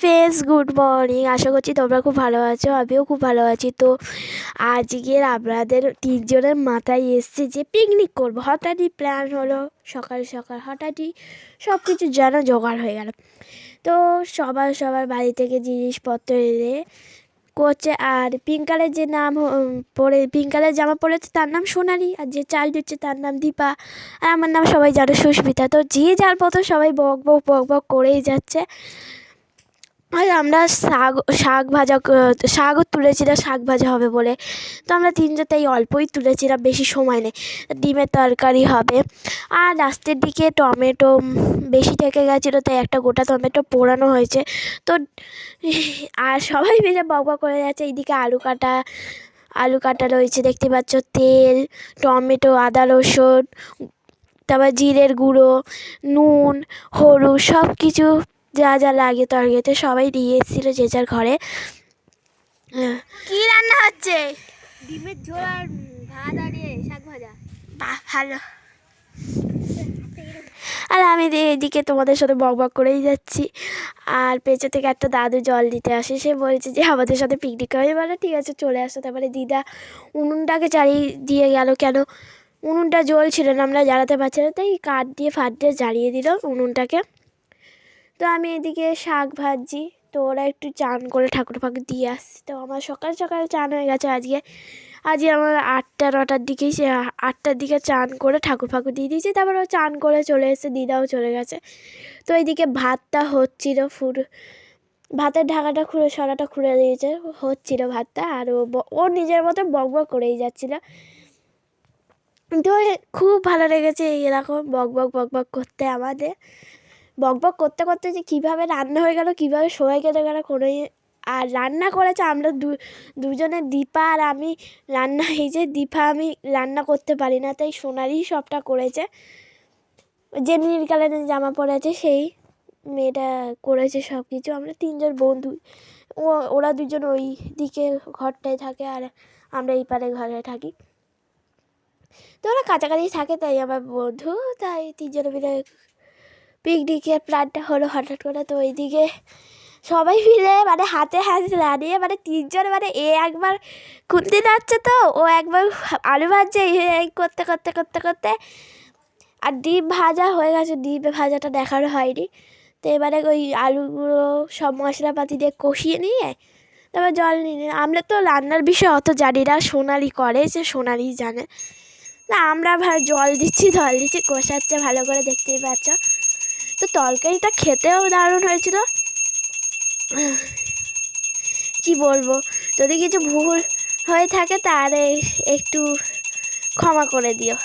Friends good morning আশা করছি তোমরা খুব ভালো আছো, আমিও খুব ভালো আছি। তো আজকের আপনাদের তিনজনের মাথায় এসছে যে পিকনিক করব। হঠাৎই প্ল্যান হলো, সকাল সকাল হঠাৎই সব কিছু যেন জোগাড় হয়ে গেল। তো সবার সবার বাড়ি থেকে জিনিসপত্র এনে করছে। আর পিঙ্ক কালার যে নাম পরে পিঙ্ক কালার জামা পরেছে, তার নাম সোনালি। আর যে চাল দিচ্ছে, তার নাম দীপা। আর আমার নাম সবাই জানে সুস্মিতা। তো যে যার মতো সবাই বক বক বক বক করেই যাচ্ছে। আর আমরা শাক শাক ভাজা শাকও তুলেছিলাম, শাক ভাজা হবে বলে। তো আমরা তিনজন তাই অল্পই তুলেছিলাম, বেশি সময় নেই। ডিমের তরকারি হবে। আর লাস্টের দিকে টমেটো বেশি থেকে গেছিল, তাই একটা গোটা টমেটো পোড়ানো হয়েছে। তো আর সবাই মিলে বক বক করে যাচ্ছে। এইদিকে আলু কাটা আলু কাটা রয়েছে, দেখতে পাচ্ছ তেল, টমেটো, আদা, রসুন, তারপর জিরের গুঁড়ো, নুন, হলুদ সব কিছু যা যা লাগে তরকারিতে সবাই দিয়ে এসেছিল যে যার ঘরে। হ্যাঁ, কি রান্না হচ্ছে? ডিমের ঝোল আর ভাত আর শাক ভাজা। বাহ ভালো। আর আমি এদি- এদিকে তোমাদের সাথে বক বক করেই যাচ্ছি। আর পেছন থেকে একটা দাদু জল দিতে আসে সে বলছে যে আমাদের সাথে পিকনিক হবে বলে ঠিক আছে চলে আসো। তারপরে দিদা উনুনটাকে চালিয়ে দিয়ে গেল। কেন? উনুনটা জ্বলছিল না আমরা জ্বালাতে পারছি না। তাই কাঠ দিয়ে ফাট দিয়ে জ্বালিয়ে দিল উনুনটাকে। তো আমি এদিকে শাক ভাজছি। তো ওরা একটু চান করে ঠাকুর ফাকুর দিয়ে আসছে। তো আমার সকাল সকাল চান হয়ে গেছে আজকে। আজকে আমার আটটা, নটার দিকেই সে আটটার দিকে চান করে ঠাকুর ফাকুর দিয়ে দিয়েছে। তারপর ও চান করে চলে এসে দিদাও চলে গেছে। তো এইদিকে ভাতটা হচ্ছিল ফুর, ভাতের ঢাকাটা খুলে, সরাটা খুলে দিয়েছে। হচ্ছিল ভাতটা আর ও ও নিজের মতো বক বক করেই যাচ্ছিল। তো খুব ভালো লেগেছে এরকম বক বক বক বক করতে আমাদের। বক বক করতে করতে যে কীভাবে রান্না হয়ে গেল, কীভাবে সবাই কেটে গেল কোনোই আর রান্না করেছে, আমরা দু, দুজনে দীপা আর আমি রান্না, এই যে দীপা আমি রান্না করতে পারি না, তাই সোনারই সবটা করেছে। যে নীল কালারের জামা পরেছে সেই মেয়েটা করেছে সব কিছু আমরা তিনজন বন্ধু। ও, ওরা দুজন ওই দিকে ঘরটায় থাকে আর আমরা এই পারে ঘরে থাকি। তো ওরা কাছাকাছি থাকে, তাই আমার বন্ধু, তাই তিনজনে মিলে পিকনিকের প্ল্যানটা হলো হঠাৎ করে তো ওইদিকে সবাই মিলে মানে হাতে হাতে দাঁড়িয়ে মানে তিনজন মানে এ একবার খুন্তি যাচ্ছে তো, ও একবার আলু ভাজছে, এই করতে করতে করতে করতে। আর ডিম ভাজা হয়ে গেছে, ডিম ভাজাটা দেখানো হয়নি। তো এবারে ওই আলুগুলো সব মশলাপাতি দিয়ে কষিয়ে নিয়ে তারপর জল নিয়ে আমরা তো রান্নার বিষয়ে অত জানি না, সোনালি করে সে সোনালি জানে। না, আমরা জল দিচ্ছি জল দিচ্ছি, কষাচ্ছে, ভালো করে দেখতেই পাচ্ছ। তো তরকারিটা খেতেও দারুণ হয়েছিল। কি বলব? যদি কিছু ভুল হয়ে থাকে তাহলে একটু ক্ষমা করে দিও।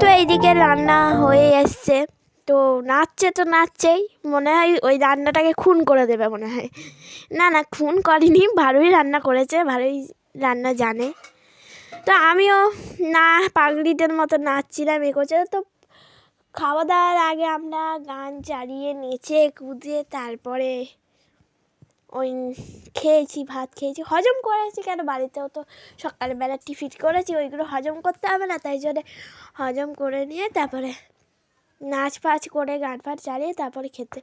তো এইদিকে রান্না হয়ে এসছে। তো নাচছে তো নাচছেই, মনে হয় ওই রান্নাটাকে খুন করে দেবে মনে হয়। না না, খুন করেনি, ভালোই রান্না করেছে, ভালোই রান্না জানে। তো আমিও না, পাগলিদের মতো নাচছিলাম এ তো খাওয়া দাওয়ার আগে আমরা গান চালিয়ে নেচে কুদে তারপরে ওই খেয়েছি, ভাত খেয়েছি। হজম করেছি কেন? বাড়িতেও তো সকালবেলা টিফিন করেছি, ওইগুলো হজম করতে হবে না, তাই জন্যে হজম করে নিয়ে তারপরে নাচ ফাচ করে গান ফান চালিয়ে তারপরে খেতে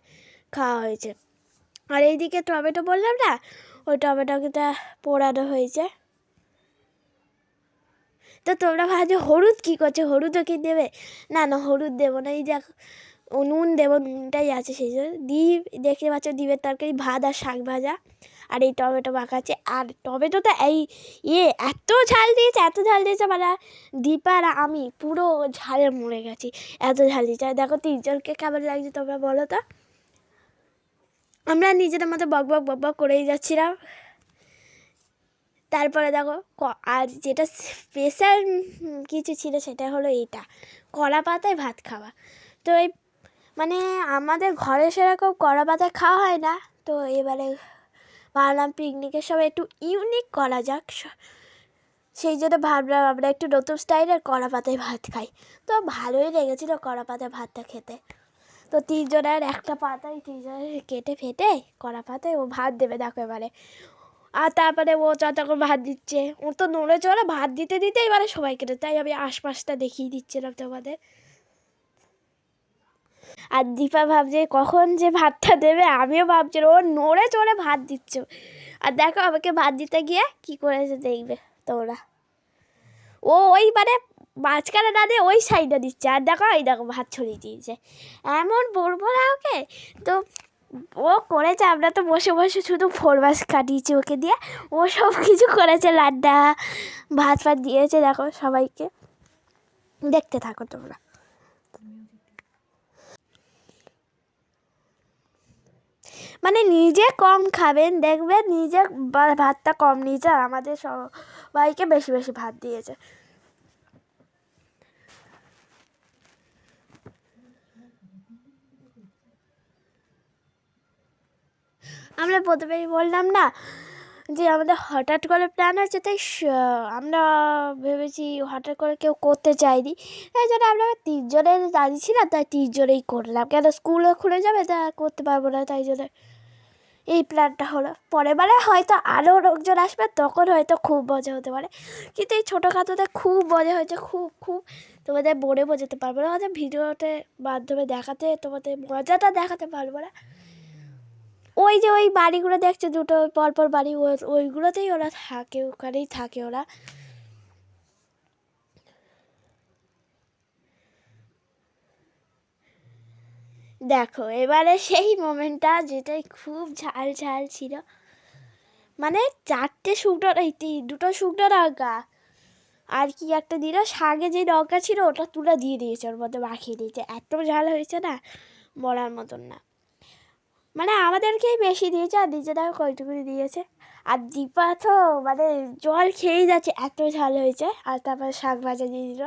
খাওয়া হয়েছে। আর এইদিকে টমেটো বললাম না, ওই টমেটোটা পোড়ানো হয়েছে। তো তোমরা ভাবছ, হলুদ কী করছে? হলুদও কি দেবে? না না, হলুদ দেবো না। এই দেখ নুন দেবো, নুনটাই আছে সেই জন্য। ডিম দেখতে পাচ্ছ ডিমের তরকারি, ভাত আর শাক ভাজা। আর এই টমেটো মাখাচ্ছে। আর টমেটোটা এই ইয়ে এত ঝাল দিয়েছে, এত ঝাল দিয়েছে মানে দীপা আর আমি পুরো ঝালে মরে গেছি, এত ঝাল দিয়েছে। দেখো তিনজনকে কেমন লাগছে তোমরা বলো তো? আমরা নিজেদের মতো বক বক বক বক করেই যাচ্ছিলাম। তারপরে দেখো আর যেটা স্পেশাল কিছু ছিল সেটা হলো এইটা কলা পাতায় ভাত খাওয়া। তো এই মানে আমাদের ঘরে সেরকম কলা পাতায় খাওয়া হয় না, তো এবারে ভাবলাম পিকনিকের সময় একটু ইউনিক করা যাক। সেই জন্য ভাবলাম আমরা একটু নতুন স্টাইলের কড়া পাতায় ভাত খাই। তো ভালোই লেগেছিলো কড়া পাতায় ভাতটা খেতে। তো তিনজনের একটা পাতায় তিনজনের কেটে ফেটে কড়া পাতায় ও ভাত দেবে দেখো এবারে। আর তারপরে ও যতক্ষণ ভাত দিচ্ছে ও তো নড়ে চড়ে ভাত দিতে দিতে এবারে সবাই কেটে তাই আমি আশপাশটা দেখিয়ে দিচ্ছিলাম তোমাদের। আর দীপা ভাবছে, কখন যে ভাতটা দেবে? আমিও ভাবছি, ও নড়ে চড়ে ভাত দিচ্ছ। আর দেখো আমাকে ভাত দিতে গিয়ে কি করেছে দেখবে তোমরা। ও ওই মানে মাঝখানে না দিয়ে ওই সাইডে দিচ্ছে। আর দেখো, এই দেখো ভাত ছড়িয়ে দিয়েছে। এমন বলব না ওকে। তো ও করেছে, আমরা তো বসে বসে শুধু ফোর মাস কাটিয়েছি ওকে দিয়ে। ও সব কিছু করেছে, লাড্ডা, ভাত ফাত দিয়েছে, দেখো সবাইকে। দেখতে থাকো তোমরা। মানে নিজে কম খাবেন, দেখবেন নিজে ভাতটা কম নিয়েছে আর আমাদের সবাইকে বেশি বেশি ভাত দিয়েছে। আমরা প্রথমেই বললাম না যে আমাদের হঠাৎ করে প্ল্যান আছে, তাই আমরা ভেবেছি হঠাৎ করে কেউ করতে চাইনি। তাই জন্য আমরা তিনজনের দাঁড়িয়ে ছিলাম, তাই তিনজনেই করলাম। কেন স্কুলও খুলে যাবে, তা করতে পারব না, তাই জন্য এই প্ল্যানটা হলো। পরের বারে হয়তো আরও লোকজন আসবে, তখন হয়তো খুব মজা হতে পারে। কিন্তু এই ছোটোখাটোতে খুব মজা হয়েছে, খুব খুব তোমাদের মনে বোঝাতে পারব না। হয়তো ভিডিওতে মাধ্যমে দেখাতে, তোমাদের মজাটা দেখাতে পারব না। ওই যে ওই বাড়িগুলো দেখছে, দুটো পরপর বাড়ি ওইগুলোতেই ওরা থাকে, ওখানেই থাকে ওরা। দেখো, এবারে সেই মোমেন্টটা যেটাই খুব ঝাল ঝাল ছিল। মানে চারটে শুকনো, এই দুটো শুকনো লঙ্কা আর কি একটা দিল, শাগে যে লঙ্কা ছিল ওটা তুলে দিয়ে দিয়েছে ওর মধ্যে মাখিয়ে দিয়েছে। এত ঝাল হয়েছে না, বলার মতন না। মানে আমাদেরকেই বেশি দিয়েছে আর নিজেরাও কয়টুকুনি দিয়েছে। আর দীপা তো মানে জল খেয়েই যাচ্ছে, এত ঝাল হয়েছে। আর তারপরে শাক ভাজা দিয়ে দিল।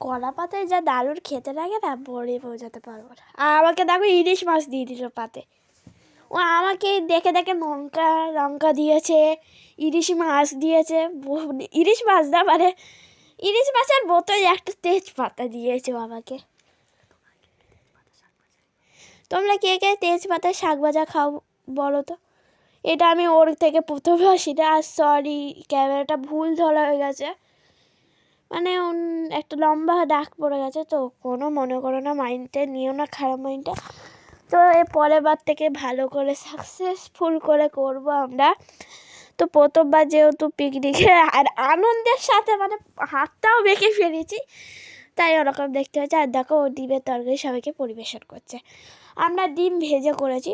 কলা পাতায় যা দারুণ খেতে লাগে না বলে বোঝাতে পারব না। আর আমাকে দেখো ইলিশ মাছ দিয়ে দিল পাতে। ও আমাকে দেখে দেখে লঙ্কা লঙ্কা দিয়েছে, ইলিশ মাছ দিয়েছে ব- ইলিশ মাছ না মানে ইলিশ মাছের বোতল একটা তেজপাতা দিয়েছে আমাকে। তোমরা কে কে তেজপাতা শাক ভাজা খাও বলো তো? এটা আমি ওর থেকে প্রথমে আসি না আর সরি ক্যামেরাটা ভুল ধরা হয়ে গেছে। মানে একটা লম্বা দাগ পড়ে গেছে, তো কোনো মনে করো না মাইন্ডটা নিও না, খারাপ মাইন্ডটা তো এর পরের বার থেকে ভালো করে সাকসেসফুল করে করব আমরা। তো প্রথমবার যেহেতু পিকনিকে আর আনন্দের সাথে মানে হাতটাও বেঁকে ফেলেছি, তাই ওরকম দেখতে হচ্ছে আর দেখো ও ডিমের তরকারি সবাইকে পরিবেশন করছে। আমরা ডিম ভেজে করেছি।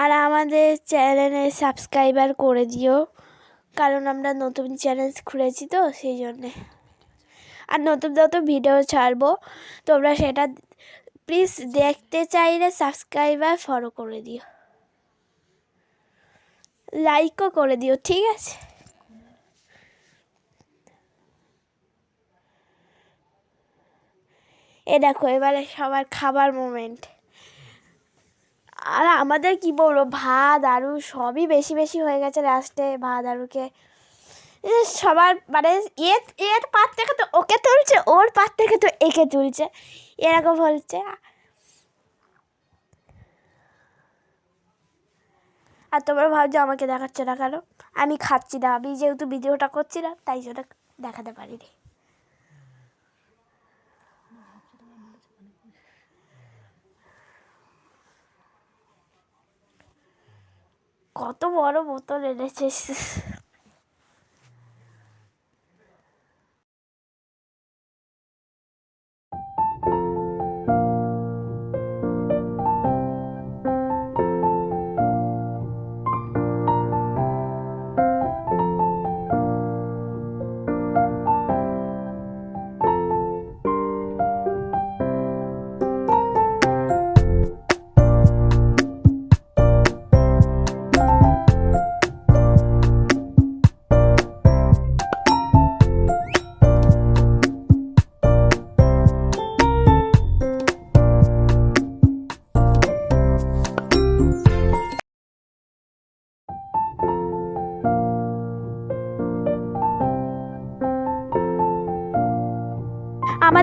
আর আমাদের চ্যানেলে সাবস্ক্রাইবার করে দিও, কারণ আমরা নতুন চ্যানেল খুলেছি তো সেই জন্যে। আর নতুন নতুন ভিডিও ছাড়বো, তোমরা সেটা প্লিজ দেখতে চাইলে সাবস্ক্রাইবার ফলো করে দিও। লাইকও করে দিও, ঠিক আছে? এ দেখো, এবারে সবার খাবার মোমেন্ট। আর আমাদের কি বলব, ভাত, আলু সবই বেশি বেশি হয়ে গেছে লাস্টে ভাত, আলুকে। সবার মানে এর এর পাত থেকে তো ওকে তুলছে, ওর পাত থেকে তো একে তুলছে। এরকম হচ্ছে। আর তোমরা ভাবছ আমাকে দেখাচ্ছে না কেন? আমি খাচ্ছি না, আমি যেহেতু ভিডিওটা করছি না তাই জন্য দেখাতে পারিনি। কত বড় বোতল এনেছিস।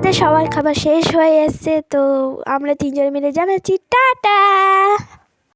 আমাদের সবার খাবার শেষ হয়ে এসছে তো আমরা তিনজন মিলে জানাচ্ছি টাটা!